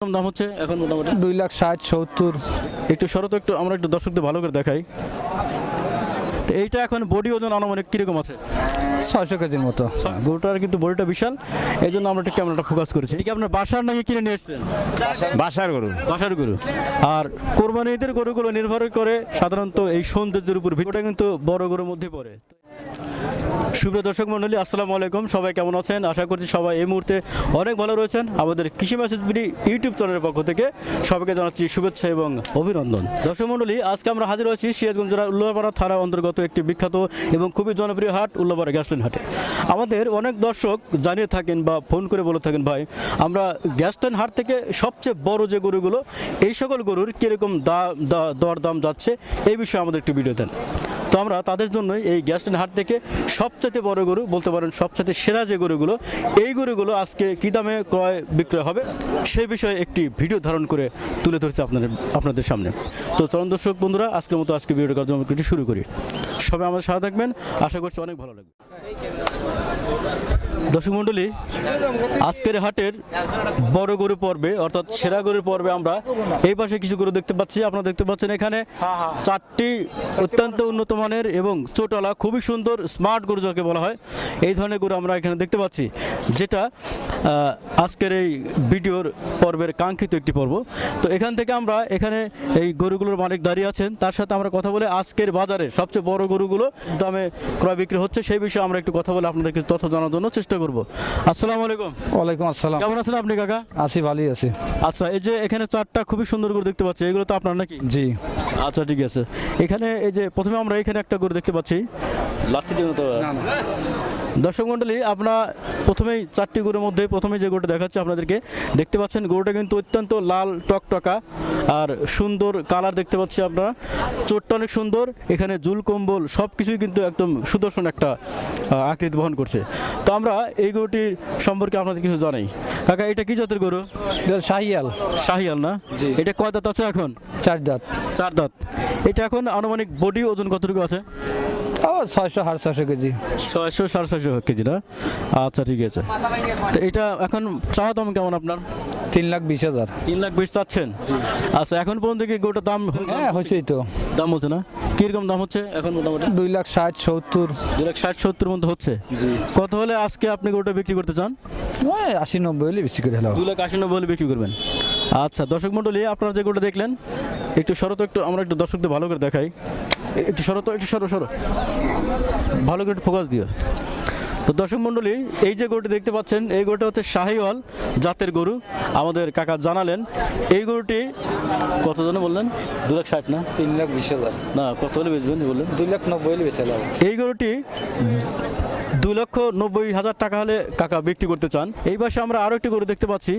দাম হচ্ছে এখন মোটামুটি দুই লাখ ষাট সত্তর। একটু শরত একটু আমরা একটু দর্শকদের ভালো করে দেখাই। তো এইটা এখন বডি ওজন আনুমানিক কীরকম আছে? ছয়শো কেজির মতো। গরুটার কিন্তু বডিটা বিশাল এই জন্য আমরা একটু ক্যামেরাটা ফোকাস করেছি। কি আপনার বাসার নাকি কিনে নিয়ে এসেছেন? বাসার। গরু। বাসার গরু। আর কোরবানি ঈদের গরুগুলো নির্ভর করে সাধারণত এই সৌন্দর্যের উপর ভিডিওটা কিন্তু বড় গরুর মধ্যে পড়ে। সুপ্রিয় দর্শক মণ্ডলী আসসালামু আলাইকুম। সবাই কেমন আছেন? আশা করছি সবাই এই মুহূর্তে অনেক ভালো রয়েছেন। আমাদের কৃষি মেসেজ বিডি ইউটিউব চ্যানেলের পক্ষ থেকে সবাইকে জানাচ্ছি শুভেচ্ছা এবং অভিনন্দন। দর্শক মণ্ডলী আজকে আমরা হাজির হয়েছি সিরাজগঞ্জ জেলার উল্লাপাড়া থানা অন্তর্গত একটি বিখ্যাত এবং খুবই জনপ্রিয় হাট, উল্লাপাড়া গ্যাসলেন হাটে। আমাদের অনেক দর্শক জানিয়ে থাকেন বা ফোন করে বলে থাকেন, ভাই, আমরা গ্যাসলেন হাট থেকে সবচেয়ে বড় যে গরুগুলো, এই সকল গরুর কীরকম দা- দা- দর দাম যাচ্ছে? এই বিষয়ে আমাদের একটি ভিডিও দেন। আমরা তাদের জন্য এই গ্যাসটেন হাট থেকে সবচেয়ে বড় গরু, বলতে পারেন সবচেয়ে সেরা যে গরুগুলো, এই গরুগুলো আজকে কী দামে ক্রয় বিক্রয় হবে সেই বিষয়ে একটি ভিডিও ধারণ করে তুলে ধরছে আপনাদের আপনাদের সামনে। তো চরণ দর্শক বন্ধুরা, আজকের মতো আজকে ভিডিও কার্যক্রমটি শুরু করি। সবাই আমাদের সাথে থাকবেন, আশা করছি অনেক ভালো লাগবে। দর্শক মণ্ডলী, আজকের হাটের বড় গরু পর্বে, অর্থাৎ সেরা গরুর পর্বে আমরা এই পাশে কিছু গরু দেখতে পাচ্ছি। আপনারা দেখতে পাচ্ছেন এখানে চারটি অত্যন্ত উন্নত মানের এবং চোটালা, খুবই সুন্দর স্মার্ট গরু যাকে বলা হয়, এই ধরনের গরু আমরা এখানে দেখতে পাচ্ছি, যেটা আজকের এই ভিডিওর পর্বের কাঙ্ক্ষিত একটি পর্ব। তো এখান থেকে আমরা এখানে এই গরুগুলোর মালিক দাঁড়িয়ে আছেন, তার সাথে আমরা কথা বলে আজকের বাজারে সবচেয়ে বড় গরুগুলো দামে ক্রয় বিক্রি হচ্ছে, সেই বিষয়ে আমরা একটু কথা বলে আপনাদেরকে তথ্য জানার জন্য চেষ্টা করব। আসসালামু আলাইকুম। ওয়ালাইকুম আসসালাম। কেমন আছেন আপনি কাকা? আছি ভালোই আছি। আচ্ছা এই যে এখানে চারটা খুবই সুন্দর করে দেখতে পাচ্ছি এগুলো তো আপনার নাকি? জি। আচ্ছা ঠিক আছে। এখানে এই যে প্রথমে আমরা এখানে একটা গরু দেখতে পাচ্ছি। লাঠি দিয়ে তো দর্শক মণ্ডলী আপনারা প্রথমেই চারটি গরুর মধ্যে প্রথমে যে গরুটা দেখাচ্ছে আপনাদেরকে দেখতে পাচ্ছেন গরুটা কিন্তু অত্যন্ত লাল টকটকা আর সুন্দর কালার দেখতে পাচ্ছি আপনারা। চোটটা অনেক সুন্দর এখানে জুল কম্বল সব কিছুই কিন্তু একদম সুদর্শন একটা আকৃতি বহন করছে। তো আমরা এই গরুটির সম্পর্কে আপনাদের কিছু জানাই। কাকা এটা কি জাতের গরু? এটা শাহিয়াল। শাহিয়াল না? এটা কয় দাঁত আছে এখন? চার দাঁত। চার দাঁত। এটা এখন আনুমানিক বডি ওজন কতটুকু আছে? ছয়শো সাড়ে ছয়শো কেজি। ছয়শো সাড়ে ছয়শো কেজি না? আচ্ছা ঠিক আছে। তো এটা এখন চাওয়া দাম কেমন আপনার? তিন লাখ বিশ হাজার। তিন লাখ বিশ চাচ্ছেন? আচ্ছা এখন পর্যন্ত কি গোটা দাম হ্যাঁ হয়েছেই তো। দাম হচ্ছে না? কীরকম দাম হচ্ছে এখন মোটামুটি? দুই লাখ ষাট সত্তর। দু লাখ ষাট সত্তর মধ্যে হচ্ছে? কত হলে আজকে আপনি গোটা বিক্রি করতে চান? ওই আশি নব্বই হলে বেশি করে হলো। লাখ আশি নব্বই হলে বিক্রি করবেন। আচ্ছা দর্শক মণ্ডলী আপনারা যে গোটা দেখলেন একটু শরত একটু আমরা একটু দর্শকদের ভালো করে দেখাই। একটু সরো তো একটু সরো সরো। ভালো করে একটু ফোকাস দিও। তো দর্শক মণ্ডলী এই যে গরুটি দেখতে পাচ্ছেন এই গরুটা হচ্ছে শাহিওয়াল জাতের গরু। আমাদের কাকা জানালেন এই গরুটি কত জনে বললেন? দু লাখ ষাট না? তিন লাখ বিশ হাজার। না কত হলে বেচবেন বললেন দুই লাখ নব্বই হলে হলো এই গরুটি দু লক্ষ নব্বই হাজার টাকা হলে কাকা বিক্রি করতে চান। এই পাশে আমরা আরও একটি গরু দেখতে পাচ্ছি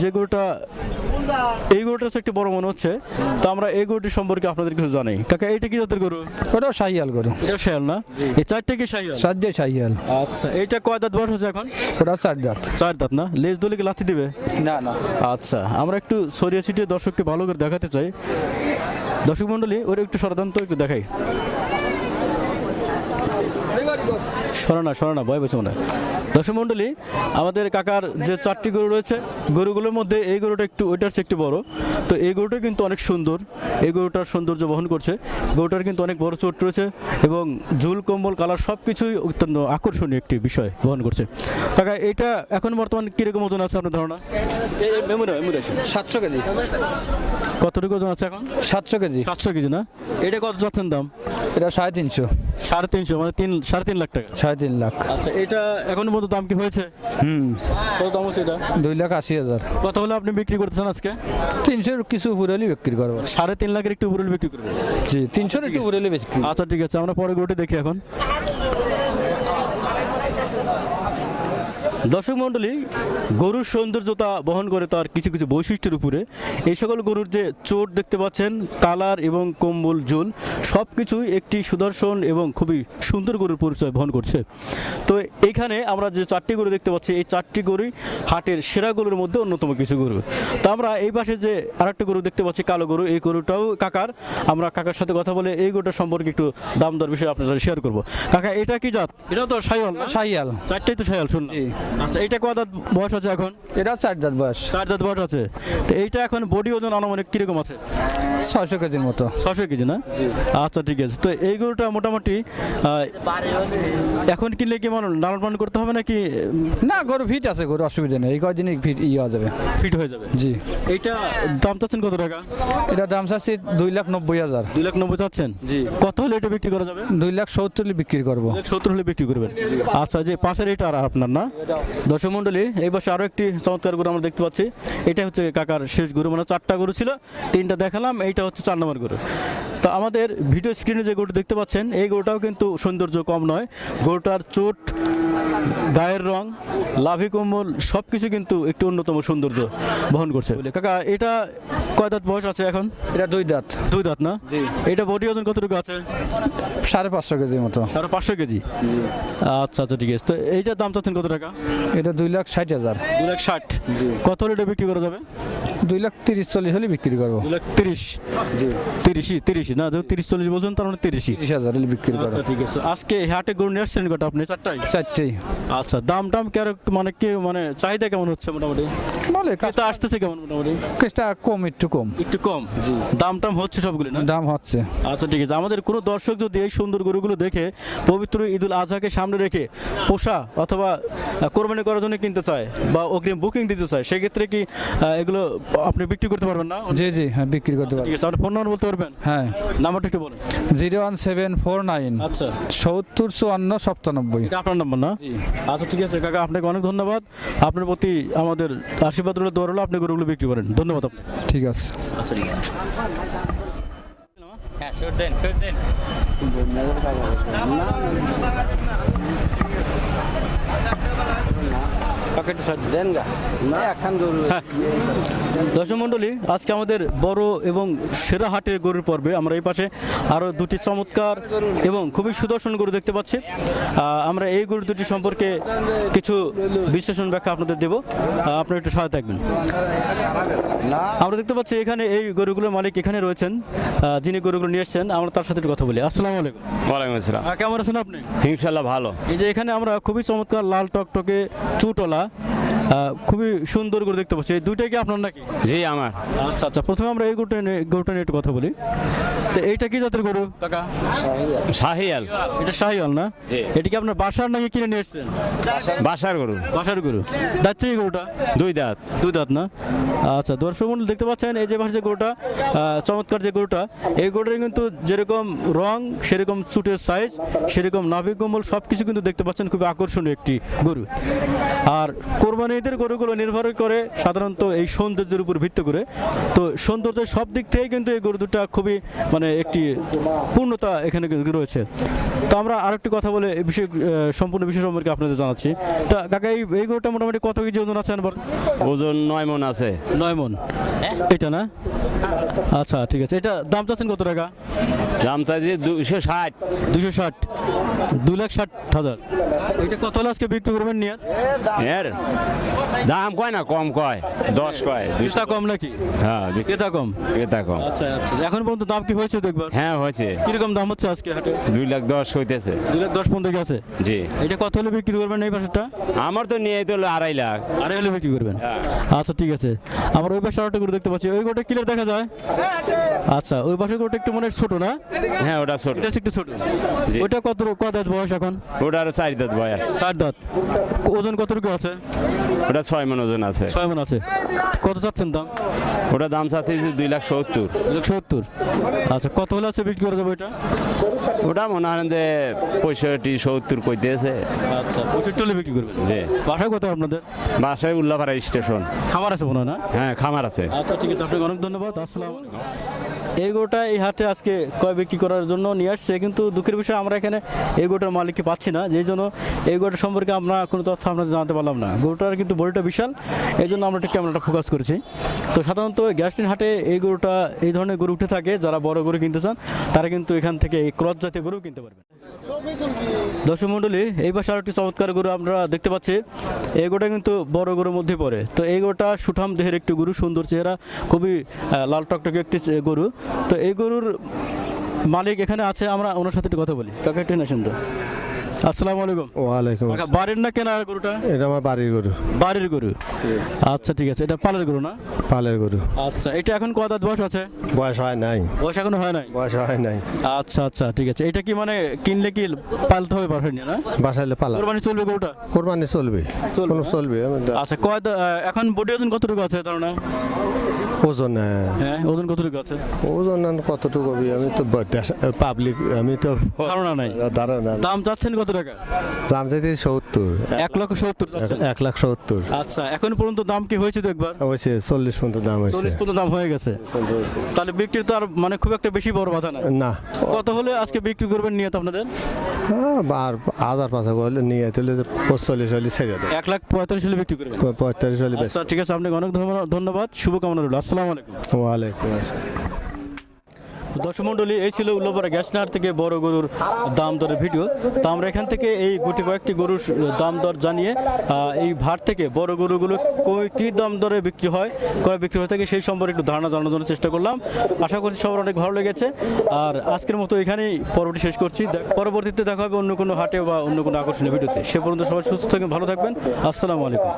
যে গরুটা এই গরুটা হচ্ছে একটু বড় মনে হচ্ছে। তো আমরা এই গরুটি সম্পর্কে আপনাদের কিছু জানাই। কাকা এইটা কি জাতের গরু? ওটাও শাহিয়াল করো এটা শায়াল না? এই চারটে কি সাত দিয়ে শাহিয়াল। আচ্ছা এইটা কয় দাঁত বয়স হচ্ছে এখন? ওটা চার দাঁত। চার দাঁত না? লেজ দলে কি লাথি দিবে? না না। আচ্ছা আমরা একটু ছড়িয়ে ছিটিয়ে দর্শককে ভালো করে দেখাতে চাই। দর্শক মণ্ডলী ওর একটু সরাদান্ত একটু দেখাই। সরানা সরানা ভয় পেছো না দর্শক মণ্ডলী, আমাদের কাকার যে চারটি গরু রয়েছে, গরুগুলোর মধ্যে এই গরুটা একটু, ওইটার চেয়ে একটু বড়। তো এই গরুটা কিন্তু অনেক সুন্দর, এই গরুটার সৌন্দর্য বহন করছে। গরুটার কিন্তু অনেক বড় চোট রয়েছে এবং ঝুল, কম্বল, কালার সব কিছুই অত্যন্ত আকর্ষণীয় একটি বিষয় বহন করছে। কাকা এটা এখন বর্তমান কীরকম ওজন আছে আপনার ধারণা? সাতশো কেজি। কতটুকু ওজন আছে এখন? সাতশো কেজি। সাতশো কেজি না? এটা কত যাচ্ছেন দাম? এটা সাড়ে তিনশো। সাড়ে তিনশো মানে তিন সাড়ে তিন লাখ টাকা। সাড়ে তিন লাখ। আচ্ছা এটা এখন মতো দাম কি হয়েছে? হুম। কত দাম হচ্ছে এটা? দুই লাখ আশি হাজার। কত হলে আপনি বিক্রি করতেছেন আজকে? তিনশোর কিছু উপরে হলে বিক্রি করব। সাড়ে তিন লাখের একটু উপরে বিক্রি করবেন? জি তিনশোর একটু উপরে হলে বিক্রি। আচ্ছা ঠিক আছে আমরা পরে গরুটি দেখি এখন। দর্শক মণ্ডলী গরুর সৌন্দর্যতা বহন করে তার কিছু কিছু বৈশিষ্ট্যের উপরে এই সকল গরুর যে চোট দেখতে পাচ্ছেন কালার এবং কম্বল ঝুল সব কিছুই একটি সুদর্শন এবং খুবই সুন্দর গরুর পরিচয় বহন করছে। তো এইখানে আমরা যে চারটি গরু দেখতে পাচ্ছি এই চারটি গরুই হাটের সেরা গরুর মধ্যে অন্যতম কিছু গরু। তো আমরা এই পাশে যে আরেকটা গরু দেখতে পাচ্ছি কালো গরু এই গরুটাও কাকার। আমরা কাকার সাথে কথা বলে এই গরুটার সম্পর্কে একটু দাম দর বিষয়ে আপনার সাথে শেয়ার করব। কাকা এটা কি জাত? এটা তো সাইওয়াল না? শাহিয়াল চারটাই তো সাইওয়াল শুনলাম জি। আচ্ছা এইটা কত দাঁত বয়স আছে এখন? এটা চার দাঁত বয়স। চার দাঁত বয়স আছে। তো এইটা এখন বডি ওজন আনুমানিক কীরকম আছে? ছয়শো কেজির মতো। ছশো কেজি না? আচ্ছা ঠিক আছে। তো এই গরুটা মোটামুটি এখন কিনলে কি মানে লালন পালন করতে হবে নাকি? না গরু ফিট আছে গরু অসুবিধা নেই। এই কয়দিনই ফিট ইয়ে হয়ে যাবে। ফিট হয়ে যাবে? জি। এইটা দাম চাচ্ছেন কত টাকা? এটা দাম চাচ্ছি দুই লাখ নব্বই হাজার। দুই লাখ নব্বই চাচ্ছেন? জি। কত হলে এটা বিক্রি করা যাবে? দুই লাখ সত্তর হলে বিক্রি করব। সত্তর হলে বিক্রি করবেন। আচ্ছা যে পাশের এটা আর আপনার না? দর্শক মন্ডলী এই বছর আরও একটি চমৎকার গরু আমরা দেখতে পাচ্ছি। এটা হচ্ছে কাকার শেষ গরু মানে চারটা গরু ছিল। তিনটা দেখালাম। এইটা হচ্ছে চার নম্বর গরু। তো আমাদের ভিডিও স্ক্রিনে যে গরুটা দেখতে পাচ্ছেন এই গরুটাও কিন্তু সৌন্দর্য কম নয়। গরুটার চোট গায়ের রং লাভি কম্বল সব কিছু কিন্তু একটু অন্যতম সৌন্দর্য বহন করছে। বলে কাকা এটা কয় দাঁত বয়স আছে এখন? এটা দুই দাঁত। দুই দাঁত না? জি। এটা বডি ওজন কতটুকু আছে? সাড়ে পাঁচশো কেজির মতো। আরও পাঁচশো কেজি? আচ্ছা আচ্ছা ঠিক আছে। তো এইটার দাম চাচ্ছেন কত টাকা? এটা দুই লাখ ষাট হাজার। দুই লাখ ষাট। জি। কত হলে এটা বিক্রি করা যাবে? দুই লাখ তিরিশ চল্লিশ হলে বিক্রি করব। দু লাখ তিরিশ। জি। তিরিশই তিরিশই না তিরিশ চল্লিশ বলছেন তার মানে তিরিশই। তিরিশ হাজার বিক্রি করব আচ্ছা ঠিক আছে। আজকে হাটে গরু নিয়ে আসছেন কটা আপনি? চারটাই? চারটেই। আচ্ছা দাম টাম কেন মানে কি মানে চাহিদা কেমন হচ্ছে মোটামুটি? বলে ক্রেতা আসতেছে কেমন মোটামুটি? কাজটা কম একটু কম। একটু কম? জি। দাম টাম হচ্ছে সবগুলো না? দাম হচ্ছে। আচ্ছা ঠিক আছে। আমাদের কোনো দর্শক যদি এই সুন্দর গরুগুলো দেখে পবিত্র ঈদুল আজহাকে সামনে রেখে পোষা অথবা কোরবানি করার জন্য কিনতে চায় বা অগ্রিম বুকিং দিতে চায় সেক্ষেত্রে কি এগুলো আপনি বিক্রি করতে পারবেন না? জি জি হ্যাঁ বিক্রি করতে পারব ঠিক আছে। আপনি ফোন নাম্বার বলতে পারবেন? হ্যাঁ। নাম্বারটা একটু বলেন zero one seven four nine আচ্ছা সত্তর চুয়ান্ন সপ্তানব্বই এটা আপনার নাম্বার না আচ্ছা ঠিক আছে কাকা আপনাকে অনেক ধন্যবাদ আপনার প্রতি আমাদের আশীর্বাদ রইল দোয়ার হলো আপনি গরুগুলো বিক্রি করেন ধন্যবাদ আপনাকে ঠিক আছে আচ্ছা ঠিক আছে হ্যাঁ শুট দেন শুট দেন একটু দেন গা। না এখন হ্যাঁ। দর্শক মণ্ডলী আজকে আমাদের বড় এবং সেরা হাটের গরুর পর্বে আমরা এই পাশে আরও দুটি চমৎকার এবং খুবই সুদর্শন গরু দেখতে পাচ্ছি। আমরা এই গরু দুটি সম্পর্কে কিছু বিশ্লেষণ ব্যাখ্যা আপনাদের দেব। আপনারা একটু সহায় থাকবেন। আমরা দেখতে পাচ্ছি এখানে এই গরুগুলোর মালিক এখানে রয়েছেন যিনি গরুগুলো নিয়ে এসেছেন। আমরা তার সাথে একটু কথা বলি। আসসালামু আলাইকুম। ওয়ালাইকুম আসসালাম। কেমন আছেন আপনি? ইনশাল্লাহ ভালো। এই যে এখানে আমরা খুবই চমৎকার লাল টকটকে চুটলা খুবই সুন্দর করে দেখতে পাচ্ছি। এই দুইটাই কি আপনার নাকি? জি আমার। আচ্ছা আচ্ছা প্রথমে আমরা এই গরুটা নিয়ে গরুটা নিয়ে একটু কথা বলি। তো এইটা কি জাতের গরু? কাকা? শাহিয়াল। এটা শাহিওয়াল না? জি। এটা কি আপনার বাসার নাকি কিনে নিয়ে এসেছেন? বাসার গরু। বাসার গরু। যাচ্ছে এই গরুটা? দুই দাঁত। দুই দাঁত না? আচ্ছা দর্শক মণ্ডলী দেখতে পাচ্ছেন এই যে পাশে যে গরুটা চমৎকার যে গরুটা এই গরুটার কিন্তু যেরকম রং সেরকম চুটের সাইজ সেরকম নাভিক কম্বল সব কিছু কিন্তু দেখতে পাচ্ছেন খুবই আকর্ষণীয় একটি গরু। আর কোরবানি ঈদের গরুগুলো নির্ভর করে সাধারণত এই সৌন্দর্যের উপর ভিত্তি করে। তো সৌন্দর্যের সব দিক থেকে কিন্তু এই গরু দুটা খুবই মানে একটি পূর্ণতা এখানে রয়েছে। তো আমরা আর আরেকটি কথা বলে এই বিষয় সম্পূর্ণ বিষয় সম্পর্কে আপনাদের জানাচ্ছি। তা কাকা এই এই গরুটা মোটামুটি কত কেজি ওজন আছে ওজন নয় মন আছে। নয় মন। এটা না? আচ্ছা ঠিক আছে। এটা দাম চাচ্ছেন কত টাকা? দাম চাইছি দুইশো ষাট। দুশো ষাট। দুই লাখ ষাট হাজার। এটা কত হলে আজকে বিক্রি করবেন নিয়ে দাম কয় না কম কয়? দশ কয় ক্রেতা কম নাকি? হ্যাঁ ক্রেতা কম? ক্রেতা কম। আচ্ছা আচ্ছা। এখন পর্যন্ত দাম কি হয়েছে দেখবার হ্যাঁ হয়েছে। কীরকম দাম হচ্ছে আজকে হাটে? দুই লাখ দশ হইতেছে। দুই লাখ দশ পর্যন্ত গেছে? জি। এটা কত হলে বিক্রি করবেন এই পাশেরটা? আমার তো নিয়ে তো আড়াই লাখ। আড়াই হলে বিক্রি করবেন? হ্যাঁ। আচ্ছা ঠিক আছে। আমার ওই পাশে আরেকটা গরু দেখতে পাচ্ছি। ওই গরুটা ক্লিয়ার দেখা যায়? আচ্ছা ওই পাশে গরুটা একটু মনে ছোট না? হ্যাঁ ওটা ছোট। এটা একটু ছোট। জি। ওইটা কত কত দাঁত বয়স এখন? ওটা আরও চারি দাঁত বয়স। চার দাঁত। ওজন কতটুকু আছে? ওটা ছয় মন ওজন আছে। ছয় মন আছে। কত চাচ্ছেন দাম? ওটা দাম চাচ্ছি দুই লাখ সত্তর। দুই লাখ সত্তর। আচ্ছা কত হলে আছে বিক্রি করা যাবে ওইটা ওটা মনে হয় যে পঁয়ষট্টি সত্তর কইতেছে আচ্ছা পঁয়ষট্টি হলে বিক্রি করবেন? জি। বাসা কোথায় আপনাদের? বাসায় উল্লাপাড়া স্টেশন। খামার আছে মনে হয় না? হ্যাঁ খামার আছে। আচ্ছা ঠিক আছে। আপনাকে অনেক ধন্যবাদ। আসসালাম এই গোটা এই হাটে আজকে কয় বিক্রি করার জন্য নিয়ে আসছে, কিন্তু দুঃখের বিষয় আমরা এখানে এই গোটার মালিককে পাচ্ছি না, যেই জন্য এই গোটা সম্পর্কে আমরা কোনো তথ্য আমরা জানাতে পারলাম না। গরুটার কিন্তু বডিটা বিশাল, এই জন্য আমরা একটু ক্যামেরাটা ফোকাস করেছি। তো সাধারণত গ্যাস্টিন হাটে এই গরুটা এই ধরনের গরু উঠে থাকে, যারা বড় গরু কিনতে চান, তারা কিন্তু এখান থেকে এই ক্রস জাতীয় গরু কিনতে পারবেন। দর্শক মণ্ডলী, এই পাশে আরেকটি চমৎকার গরু আমরা দেখতে পাচ্ছি, এই গোটা কিন্তু বড় গরুর মধ্যে পড়ে। তো এই গোটা সুঠাম দেহের একটি গরু, সুন্দর চেহারা, খুবই লাল টকটকে একটি গরু। তো এই গরুর মালিক এখানে আছে, আমরা ওনার সাথে একটু কথা বলি। কাকা একটু না আসসালামু আলাইকুম। ওয়ালাইকুম কাকা, বাড়ির না কেনার গরুটা? এটা আমার বাড়ির গরু। বাড়ির গরু? আচ্ছা ঠিক আছে। এটা পালের গরু না? পালের গরু। আচ্ছা এটা এখন কত বয়স আছে? বয়স হয় নাই। বয়স এখনও হয় নাই? বয়স হয় নাই। আচ্ছা আচ্ছা ঠিক আছে। এটা কি মানে কিনলে কি পালতে হবে নিয়ে না? বাসাইলে পালা। কোরবানি চলবে গরুটা? কোরবানি চলবে। চলবে, চলবে আচ্ছা কয় এখন বডি ওজন কতটুকু আছে ধারণা ওজন হ্যাঁ। হ্যাঁ ওজন কতটুকু আছে? ওজন কতটুকু আমি তো পাবলিক আমি তো ধারণা নাই। ধারণা দাম চাচ্ছেন কত? টাকা? দাম চাইতে সত্তর। এক লক্ষ সত্তর এক লাখ সত্তর। আচ্ছা এখন পর্যন্ত দাম কি হয়েছে তো একবার? হয়েছে চল্লিশ পর্যন্ত দাম হয়েছে। চল্লিশ পর্যন্ত দাম হয়ে গেছে। তাহলে বিক্রির তো আর মানে খুব একটা বেশি বড় বাধা না না। কত হলে আজকে বিক্রি করবেন আপনাদের? আর হাজার নিয়ে তাহলে পঁচল্লিশ হলে ছেড়ে দেয় এক লাখ পঁয়তাল্লিশ হলে বিক্রি করবেন। পঁয়তাল্লিশ হলে আচ্ছা ঠিক আছে আপনাকে অনেক ধন্যবাদ- ধন্যবাদ শুভকামনা রইল। আসসালামু আলাইকুম। ওয়ালাইকুম আসসালাম। দর্শক মণ্ডলী এই ছিল উল্লোপাড়া গ্যাসনার থেকে বড় গরুর দাম দরের ভিডিও। তো আমরা এখান থেকে এই গুটি কয়েকটি গরুর দাম দর জানিয়ে এই ভাট থেকে বড় গরুগুলো কী দাম দরে বিক্রি হয় কয় বিক্রি হয়ে থাকে সেই সম্পর্কে একটু ধারণা জানানোর জন্য চেষ্টা করলাম। আশা করছি সবার অনেক ভালো লেগেছে। আর আজকের মতো এখানেই পরবর্তী শেষ করছি। পরবর্তীতে দেখা হবে অন্য কোনো হাটে বা অন্য কোনো আকর্ষণীয় ভিডিওতে। সে পর্যন্ত সবাই সুস্থ থাকবেন, ভালো থাকবেন। আসসালামু আলাইকুম।